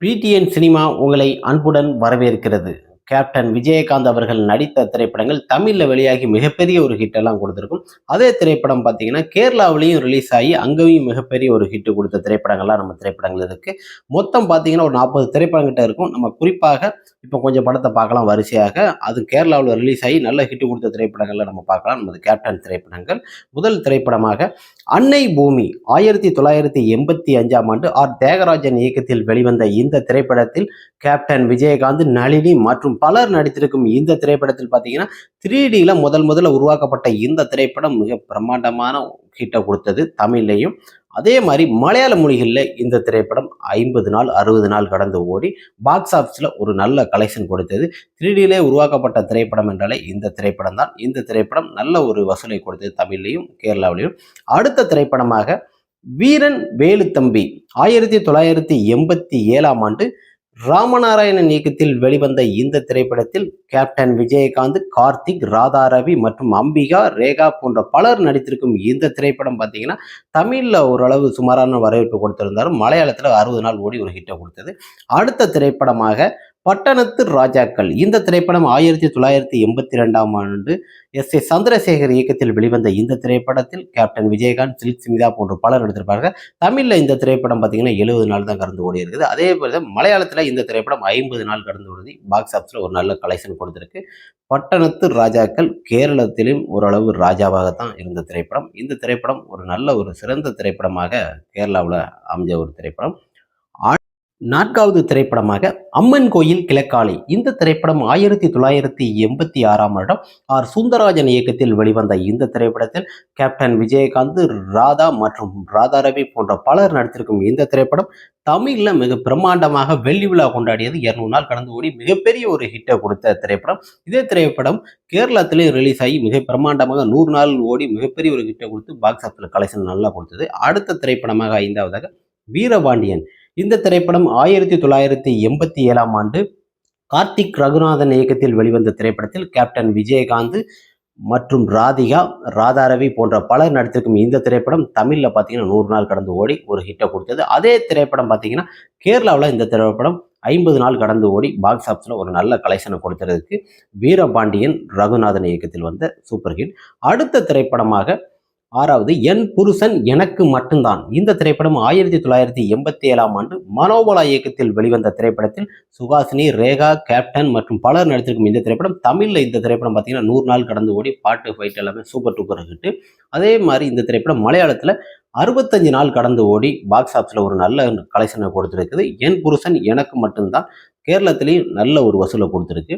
PTN cinema உங்களை அன்புடன் வரவேற்கிறது. கேப்டன் விஜயகாந்த் அவர்கள் நடித்த திரைப்படங்கள் தமிழில் வெளியாகி மிகப்பெரிய ஒரு ஹிட்டெல்லாம் கொடுத்துருக்கும். அதே திரைப்படம் பார்த்தீங்கன்னா கேரளாவிலையும் ரிலீஸ் ஆகி அங்கேயும் மிகப்பெரிய ஒரு ஹிட் கொடுத்த திரைப்படங்கள்லாம் நம்ம திரைப்படங்கள் இருக்குது மொத்தம் பார்த்தீங்கன்னா ஒரு நாற்பது திரைப்படம் கிட்ட இருக்கும். நம்ம குறிப்பாக இப்போ கொஞ்சம் படத்தை பார்க்கலாம் வரிசையாக. அது கேரளாவில் ரிலீஸ் ஆகி நல்ல ஹிட்டு கொடுத்த திரைப்படங்களை நம்ம பார்க்கலாம். நமது கேப்டன் திரைப்படங்கள். முதல் திரைப்படமாக அன்னை பூமி ஆயிரத்தி தொள்ளாயிரத்தி எண்பத்தி அஞ்சாம் ஆண்டு ஆர். தேகராஜன் இயக்கத்தில் வெளிவந்த இந்த திரைப்படத்தில் கேப்டன் விஜயகாந்த் நளினி மற்றும் பலர் நடித்திருக்கும் இந்த திரைப்படத்தில் பார்த்தீங்கன்னா த்ரீ டியில் முதல் முதல்ல உருவாக்கப்பட்ட இந்த திரைப்படம் மிக பிரம்மாண்டமான ஹீட்டை கொடுத்தது தமிழ்லையும். அதே மாதிரி மலையாள மொழிகளில் இந்த திரைப்படம் ஐம்பது நாள் அறுபது நாள் கடந்து ஓடி பாக்ஸ் ஆஃபீஸில் ஒரு நல்ல கலெக்ஷன் கொடுத்தது. த்ரீடியிலே உருவாக்கப்பட்ட திரைப்படம் என்றாலே இந்த திரைப்படம் தான். இந்த திரைப்படம் நல்ல ஒரு வசூலை கொடுத்தது தமிழ்லையும் கேரளாவிலையும். அடுத்த திரைப்படமாக வீரன் வேலுத்தம்பி ஆயிரத்தி தொள்ளாயிரத்தி எண்பத்தி ஏழாம் ஆண்டு ராமநாராயணன் இயக்கத்தில் வெளிவந்த இந்த திரைப்படத்தில் கேப்டன் விஜயகாந்த் கார்த்திக் ராதா ரவி மற்றும் அம்பிகா ரேகா போன்ற பலர் நடித்திருக்கும் இந்த திரைப்படம் பார்த்தீங்கன்னா தமிழில் ஓரளவு சுமாரான வரவேற்பு கொடுத்திருந்தாலும் மலையாளத்தில் அறுபது நாள் ஓடி ஒரு ஹிட்டை கொடுத்தது. அடுத்த திரைப்படமாக பட்டணத்து ராஜாக்கள். இந்த திரைப்படம் ஆயிரத்தி தொள்ளாயிரத்தி எண்பத்தி ரெண்டாம் ஆண்டு எஸ். ஏ. சந்திரசேகர் இயக்கத்தில் வெளிவந்த இந்த திரைப்படத்தில் கேப்டன் விஜயகாந்த் சில்க் சிமிதா போன்ற பலர் எடுத்திருப்பாங்க தமிழில் இந்த திரைப்படம் பார்த்தீங்கன்னா எழுபது நாள் தான் கடந்து ஓடி இருக்குது. அதே போல மலையாளத்தில் இந்த திரைப்படம் ஐம்பது நாள் கடந்து ஓடி பாக்ஸ் ஆஃபீஸில் ஒரு நல்ல கலெக்ஷன் கொடுத்துருக்கு. பட்டணத்து ராஜாக்கள் கேரளத்திலும் ஓரளவு ராஜாவாகத்தான் இருந்த திரைப்படம். இந்த திரைப்படம் ஒரு நல்ல ஒரு சிறந்த திரைப்படமாக கேரளாவில் அமைஞ்ச ஒரு திரைப்படம். நான்காவது திரைப்படமாக அம்மன் கோயில் கிழக்காளி இந்த திரைப்படம் ஆயிரத்தி தொள்ளாயிரத்தி எண்பத்தி ஆறாம் வருடம் ஆர். சுந்தரராஜன் இயக்கத்தில் வெளிவந்த இந்த திரைப்படத்தில் கேப்டன் விஜயகாந்த் ராதா மற்றும் ராதா ரவி போன்ற பலர் நடித்திருக்கும் இந்த திரைப்படம் தமிழில் மிக பிரம்மாண்டமாக வெள்ளி விழா கொண்டாடியது. இரநூறு நாள் கடந்து ஓடி மிகப்பெரிய ஒரு ஹிட்டை கொடுத்த திரைப்படம். இதே திரைப்படம் கேரளத்திலே ரிலீஸ் ஆகி மிக பிரம்மாண்டமாக நூறு நாள் ஓடி மிகப்பெரிய ஒரு ஹிட்டை கொடுத்து பாக்ஸ் ஆஃபில் கலெக்ஷன் நல்லா கொடுத்தது. அடுத்த திரைப்படமாக ஐந்தாவதாக வீரபாண்டியன். இந்த திரைப்படம் ஆயிரத்தி தொள்ளாயிரத்தி எண்பத்தி ஏழாம் ஆண்டு கார்த்திக் ரகுநாதன் இயக்கத்தில் வெளிவந்த திரைப்படத்தில் கேப்டன் விஜயகாந்த் மற்றும் ராதிகா ராதாரவி போன்ற பலர் நடித்திருக்கும் இந்த திரைப்படம் தமிழில் பார்த்தீங்கன்னா நூறு நாள் கடந்து ஓடி ஒரு ஹிட்டை கொடுத்தது. அதே திரைப்படம் பார்த்தீங்கன்னா கேரளாவில் இந்த திரைப்படம் ஐம்பது நாள் கடந்து ஓடி பாக்ஸ் ஆஃபீஸில் ஒரு நல்ல கலெக்ஷனை கொடுத்துறதுக்கு வீரபாண்டியன் ரகுநாதன் இயக்கத்தில் வந்த சூப்பர் ஹிட் அடுத்த திரைப்படமாக ஆறாவது என் புருஷன் எனக்கு மட்டும்தான். இந்த திரைப்படம் ஆயிரத்தி தொள்ளாயிரத்தி எண்பத்தி ஏழாம் ஆண்டு மனோபலா இயக்கத்தில் வெளிவந்த திரைப்படத்தில் சுகாசினி ரேகா கேப்டன் மற்றும் பலர் நடித்திருக்கும் இந்த திரைப்படம் தமிழில் இந்த திரைப்படம் பார்த்தீங்கன்னா நூறு நாள் கடந்து ஓடி பாட்டு ஃபைட் எல்லாமே சூப்பர் டூப்பர் ஹிட்டு அதே மாதிரி இந்த திரைப்படம் மலையாளத்தில் அறுபத்தஞ்சு நாள் கடந்து ஓடி பாக்ஸ் ஆஃபீஸில் ஒரு நல்ல கலெக்ஷனை கொடுத்துருக்குது. என் புருஷன் எனக்கு மட்டும்தான். கேரளத்திலையும் நல்ல ஒரு வசூலை கொடுத்துருக்கு.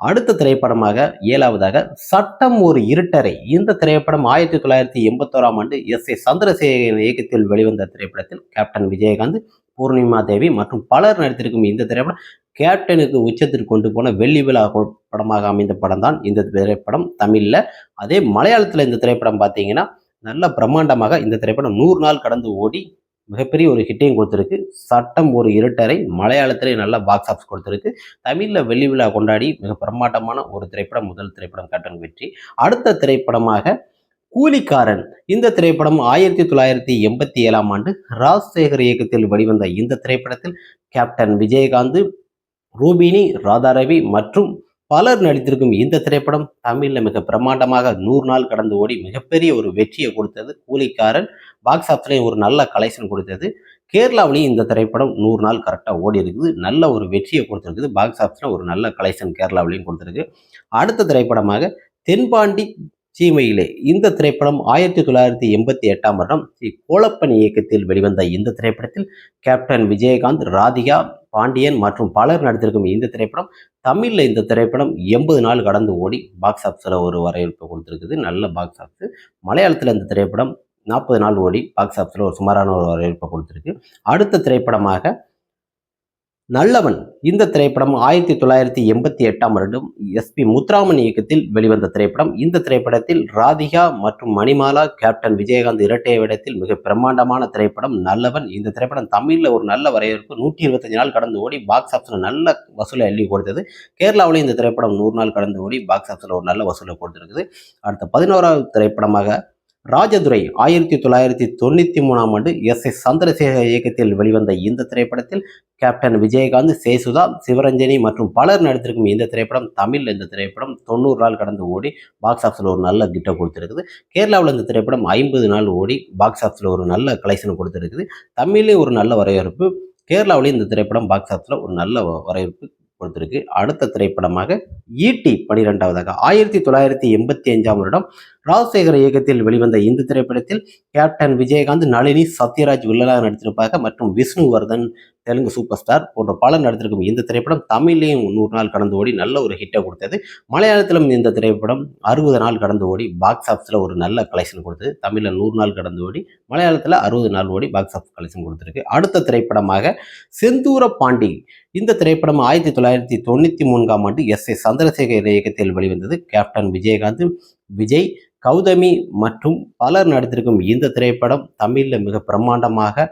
அடுத்த திரைப்படமாக ஏழாவதாக சட்டம் ஒரு இருட்டரை இந்த திரைப்படம் ஆயிரத்தி தொள்ளாயிரத்தி எண்பத்தோராம் ஆண்டு எஸ் ஏ சந்திரசேகரன் இயக்கத்தில் வெளிவந்த திரைப்படத்தில் கேப்டன் விஜயகாந்த் பூர்ணிமா தேவி மற்றும் பலர் நடித்திருக்கும் இந்த திரைப்படம் கேப்டனுக்கு உச்சத்திற்கு கொண்டு போன வெள்ளி விழா படமாக அமைந்த படம் தான் இந்த திரைப்படம். தமிழில் அதே மலையாளத்தில் இந்த திரைப்படம் பார்த்தீங்கன்னா நல்ல பிரம்மாண்டமாக இந்த திரைப்படம் நூறு நாள் கடந்து ஓடி மிகப்பெரிய ஒரு ஹிட்டையும் கொடுத்துருக்கு. சட்டம் ஒரு இருட்டரை மலையாளத்திலே நல்ல பாக்ஸ் ஆஃபீஸ் கொடுத்துருக்கு. தமிழில் வெள்ளி விழா கொண்டாடி மிக பிரமாண்டமான ஒரு திரைப்படம் முதல் திரைப்படம் கட்டன் வெற்றி. அடுத்த திரைப்படமாக கூலிக்காரன். இந்த திரைப்படம் ஆயிரத்தி தொள்ளாயிரத்தி எண்பத்தி ஏழாம் ஆண்டு ராஜசேகர் இயக்கத்தில் வெளிவந்த இந்த திரைப்படத்தில் கேப்டன் விஜயகாந்த் ரூபினி ராதாரவி மற்றும் பலர் நடித்திருக்கும் இந்த திரைப்படம் தமிழில் மிக பிரம்மாண்டமாக நூறு நாள் கடந்து ஓடி மிகப்பெரிய ஒரு வெற்றியை கொடுத்தது கூலிக்காரன். பாக்ஸ் ஆஃபீஸ்லேயும் ஒரு நல்ல கலெக்ஷன் கொடுத்தது. கேரளாவிலையும் இந்த திரைப்படம் நூறு நாள் கரெக்டாக ஓடி இருக்குது. நல்ல ஒரு வெற்றியை கொடுத்துருக்குது. பாக்ஸ் ஆஃபீஸில் ஒரு நல்ல கலெக்ஷன் கேரளாவிலையும் கொடுத்துருக்கு. அடுத்த திரைப்படமாக தென்பாண்டி சீமையிலே இந்த திரைப்படம் ஆயிரத்தி தொள்ளாயிரத்தி எண்பத்தி எட்டாம் வருடம் ஸ்ரீ கோலப்பன் இயக்கத்தில் வெளிவந்த இந்த திரைப்படத்தில் கேப்டன் விஜயகாந்த் ராதிகா பாண்டியன் மற்றும் பலர் நடித்திருக்கும் இந்த திரைப்படம் தமிழில் இந்த திரைப்படம் எண்பது நாள் கடந்து ஓடி பாக்ஸ் ஆஃபீஸில் ஒரு வரவேற்பு கொடுத்துருக்குது. நல்ல பாக்ஸ் ஆஃபீஸ் மலையாளத்தில் இந்த திரைப்படம் நாற்பது நாள் ஓடி பாக்ஸ் ஆஃபீஸில் ஒரு சுமாரான ஒரு வரவேற்பை கொடுத்துருக்கு. அடுத்த திரைப்படமாக நல்லவன். இந்த திரைப்படம் ஆயிரத்தி தொள்ளாயிரத்தி எண்பத்தி எட்டாம் வருடம் எஸ்பி முத்துராமன் இயக்கத்தில் வெளிவந்த திரைப்படம். இந்த திரைப்படத்தில் ராதிகா மற்றும் மணிமாலா கேப்டன் விஜயகாந்த் இரட்டை விடத்தில் மிக பிரம்மாண்டமான திரைப்படம் நல்லவன். இந்த திரைப்படம் தமிழில் ஒரு நல்ல வரவேற்பு. நூற்றி இருபத்தஞ்சு நாள் கடந்து ஓடி பாக்ஸ் ஆஃபீஸில் நல்ல வசூலை அள்ளி கொடுத்தது. கேரளாவிலேயும் இந்த திரைப்படம் நூறு நாள் கடந்து ஓடி பாக்ஸ் ஆஃபீஸில் ஒரு நல்ல வசூலை கொடுத்துருக்குது. அடுத்த பதினோராவது திரைப்படமாக ராஜதுரை ஆயிரத்தி தொள்ளாயிரத்தி தொண்ணூற்றி மூணாம் ஆண்டு எஸ் எஸ் சந்திரசேகர் இயக்கத்தில் வெளிவந்த இந்த திரைப்படத்தில் கேப்டன் விஜயகாந்த் சேசுதா சிவரஞ்சனி மற்றும் பலர் நடித்திருக்கும் இந்த திரைப்படம் தமிழில் இந்த திரைப்படம் தொண்ணூறு நாள் கடந்து ஓடி பாக்ஸ் ஆஃபீஸில் ஒரு நல்ல கிட்ட கொடுத்துருக்குது. கேரளாவில் இந்த திரைப்படம் ஐம்பது நாள் ஓடி பாக்ஸ் ஆஃபீஸில் ஒரு நல்ல கலெக்ஷன் கொடுத்துருக்குது. தமிழ்லேயும் ஒரு நல்ல வரவேற்பு கேரளாவிலேயும் இந்த திரைப்படம் பாக்ஸ் ஆஃபீஸில் ஒரு நல்ல வரவேற்பு கொடுத்துருக்கு அடுத்த திரைப்படமாக ஈட்டி பனிரெண்டாவதாக ஆயிரத்தி தொள்ளாயிரத்தி எண்பத்தி அஞ்சாம் வருடம் ராஜசேகர இயக்கத்தில் வெளிவந்த இந்த திரைப்படத்தில் கேப்டன் விஜயகாந்த் நளினி சத்யராஜ் வில்லலாக நடித்திருப்பாங்க மற்றும் விஷ்ணுவர்தன் தெலுங்கு சூப்பர் ஸ்டார் போன்ற பலர் நடித்திருக்கும் இந்த திரைப்படம் தமிழ்லேயும் நூறு நாள் கடந்து ஓடி நல்ல ஒரு ஹிட்டை கொடுத்தது. மலையாளத்திலும் இந்த திரைப்படம் அறுபது நாள் கடந்து ஓடி பாக்ஸ் ஆஃபீஸில் ஒரு நல்ல கலெக்ஷன் கொடுத்தது. தமிழில் நூறு நாள் கடந்து ஓடி மலையாளத்தில் அறுபது நாள் ஓடி பாக்ஸ் ஆஃபீஸ் கலெக்ஷன் கொடுத்துருக்கு. அடுத்த திரைப்படமாக செந்தூர பாண்டி. இந்த திரைப்படம் ஆயிரத்தி தொள்ளாயிரத்தி தொண்ணூற்றி மூன்றாம் ஆண்டு எஸ் ஏ சந்திரசேகர் இயக்கத்தில் வெளிவந்தது. கேப்டன் விஜயகாந்த் விஜய் கௌதமி மற்றும் பலர் நடித்திருக்கும் இந்த திரைப்படம் தமிழில் மிக பிரம்மாண்டமாக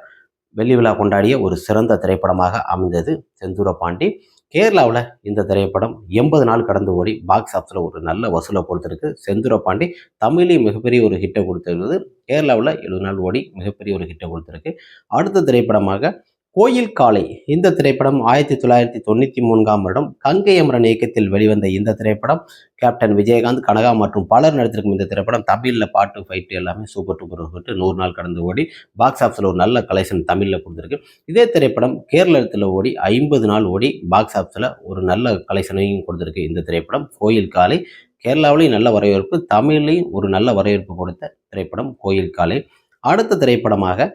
வெள்ளி விழா கொண்டாடிய ஒரு சிறந்த திரைப்படமாக அமைந்தது செந்தூர பாண்டி. கேரளாவில் இந்த திரைப்படம் எண்பது நாள் கடந்து ஓடி பாக்ஸ் ஆஃபீஸில் ஒரு நல்ல வசூலை கொடுத்துருக்கு. செந்தூர பாண்டி தமிழையும் மிகப்பெரிய ஒரு ஹிட்டை கொடுத்துருக்குது கேரளாவில் எழுபது நாள் ஓடி மிகப்பெரிய ஒரு ஹிட்டை கொடுத்துருக்கு. அடுத்த திரைப்படமாக கோயில் காலை. இந்த திரைப்படம் ஆயிரத்தி தொள்ளாயிரத்தி தொண்ணூற்றி மூன்றாம் வருடம் கங்கை அமரன் இயக்கத்தில் வெளிவந்த இந்த திரைப்படம். கேப்டன் விஜயகாந்த் கனகா மற்றும் பலர் நடித்திருக்கும் இந்த திரைப்படம் தமிழில் பாட்டு ஃபைட்டு எல்லாமே சூப்பர் டூப்பர் போட்டு நூறு நாள் கடந்து ஓடி பாக்ஸ் ஆஃபீஸில் ஒரு நல்ல கலெக்ஷன் தமிழில் கொடுத்துருக்கு. இதே திரைப்படம் கேரளத்தில் ஓடி ஐம்பது நாள் ஓடி பாக்ஸ் ஆஃபீஸில் ஒரு நல்ல கலெக்ஷனையும் கொடுத்துருக்கு இந்த திரைப்படம். கோயில் காலை கேரளாவிலையும் நல்ல வரவேற்பு தமிழ்லையும் ஒரு நல்ல வரவேற்பு கொடுத்த திரைப்படம் கோயில் காலை. அடுத்த திரைப்படமாக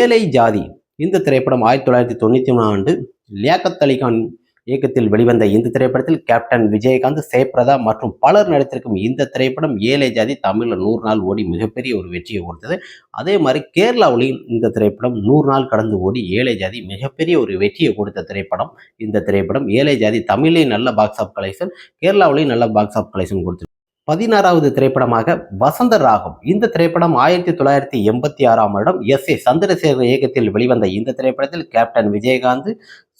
ஏழை ஜாதி இந்த திரைப்படம் ஆயிரத்தி தொள்ளாயிரத்தி தொண்ணூற்றி மூணு ஆண்டு லியாக்கத் அலிகான் இயக்கத்தில் வெளிவந்த இந்த திரைப்படத்தில் கேப்டன் விஜயகாந்த் சேப்ரதா மற்றும் பலர் நடித்திருக்கும் இந்த திரைப்படம் ஏழை ஜாதி தமிழில் நூறு நாள் ஓடி மிகப்பெரிய ஒரு வெற்றியை கொடுத்தது. அதே மாதிரி கேரளாவிலையும் இந்த திரைப்படம் நூறு நாள் கடந்து ஓடி ஏழை ஜாதி மிகப்பெரிய ஒரு வெற்றியை கொடுத்த திரைப்படம் இந்த திரைப்படம். ஏழை ஜாதி தமிழ்லேயும் நல்ல பாக்ஸ் ஆஃப் கலெக்ஷன் கேரளாவிலையும் நல்ல பாக்ஸ் ஆஃப் கலெக்ஷன் கொடுத்து பதினாறாவது திரைப்படமாக வசந்த ராகம். இந்த திரைப்படம் ஆயிரத்தி தொள்ளாயிரத்தி எண்பத்தி ஆறாம் வருடம் எஸ் ஏ சந்திரசேகர் இயக்கத்தில் வெளிவந்த இந்த திரைப்படத்தில் கேப்டன் விஜயகாந்த்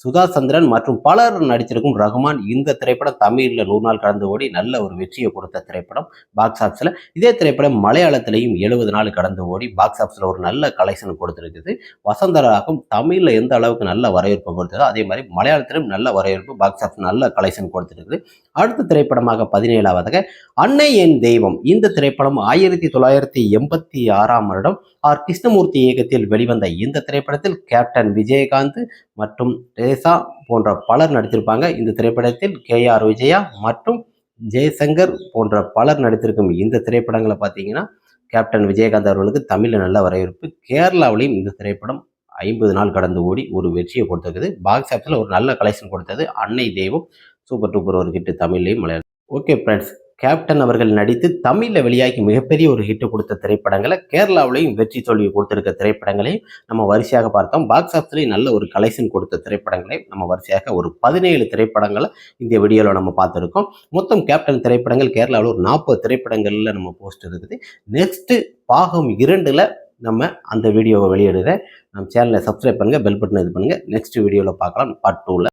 சுதா சந்திரன் மற்றும் பலர் நடித்திருக்கும் ரகுமான் இந்த திரைப்படம் தமிழில் நூறு நாள் கடந்து ஓடி நல்ல ஒரு வெற்றியை கொடுத்த திரைப்படம் பாக்ஸ் ஆஃபீஸில் இதே திரைப்படம் மலையாளத்திலையும் எழுபது நாள் கடந்து ஓடி பாக்ஸ் ஆஃபீஸில் ஒரு நல்ல கலெக்ஷன் கொடுத்துருக்குது. வசந்தராகும் தமிழில் எந்த அளவுக்கு நல்ல வரவேற்பு கொடுத்ததோ அதே மாதிரி மலையாளத்திலும் நல்ல வரவேற்பு பாக்ஸ் ஆஃபீஸ் நல்ல கலெக்ஷன் கொடுத்துருக்குது. அடுத்த திரைப்படமாக பதினேழாவதாக அன்னை என் தெய்வம். இந்த திரைப்படம் ஆயிரத்தி தொள்ளாயிரத்தி எண்பத்தி ஆறாம் வருடம் ஆர். கிருஷ்ணமூர்த்தி இயக்கத்தில் வெளிவந்த இந்த திரைப்படத்தில் கேப்டன் விஜயகாந்த் மற்றும் ரேசா போன்ற பலர் நடித்திருப்பாங்க. இந்த திரைப்படத்தில் கே ஆர் விஜயா மற்றும் ஜெய்சங்கர் போன்ற பலர் நடித்திருக்கும் இந்த திரைப்படங்களை பார்த்தீங்கன்னா கேப்டன் விஜயகாந்த் அவர்களுக்கு தமிழில் நல்ல வரவேற்பு. கேரளாவிலையும் இந்த திரைப்படம் ஐம்பது நாள் கடந்து ஓடி ஒரு வெற்றியை கொடுத்துருக்குது. பாக்ஸ் ஆஃபீஸில் ஒரு நல்ல கலெக்ஷன் கொடுத்தது அன்னை தெய்வம் சூப்பர் டூப்பர் ஒரு ஹிட்டு தமிழ்லையும் மலையாளம் ஓகே ஃப்ரெண்ட்ஸ் கேப்டன் அவர்கள் நடித்து தமிழில் வெளியாகி மிகப்பெரிய ஒரு ஹிட்டு கொடுத்த திரைப்படங்களை கேரளாவிலையும் வெற்றி தோல்வி கொடுத்துருக்க திரைப்படங்களையும் நம்ம வரிசையாக பார்த்தோம். பாக்ஸ் ஆஃபீஸ்லேயும் நல்ல ஒரு கலெக்ஷன் கொடுத்த திரைப்படங்களையும் நம்ம வரிசையாக ஒரு பதினேழு திரைப்படங்களை இந்த வீடியோவில் நம்ம பார்த்துருக்கோம். மொத்தம் கேப்டன் திரைப்படங்கள் கேரளாவில் ஒரு நாற்பது திரைப்படங்களில் நம்ம போஸ்ட் இருக்குது. நெக்ஸ்ட்டு பாகம் இரண்டில் நம்ம அந்த வீடியோவை வெளியிடுறேன். நம்ம சேனலை சப்ஸ்கிரைப் பண்ணுங்கள் பெல் பட்டன் இது பண்ணுங்கள் நெக்ஸ்ட் வீடியோவில் பார்க்கலாம். பார்ட் டூவில்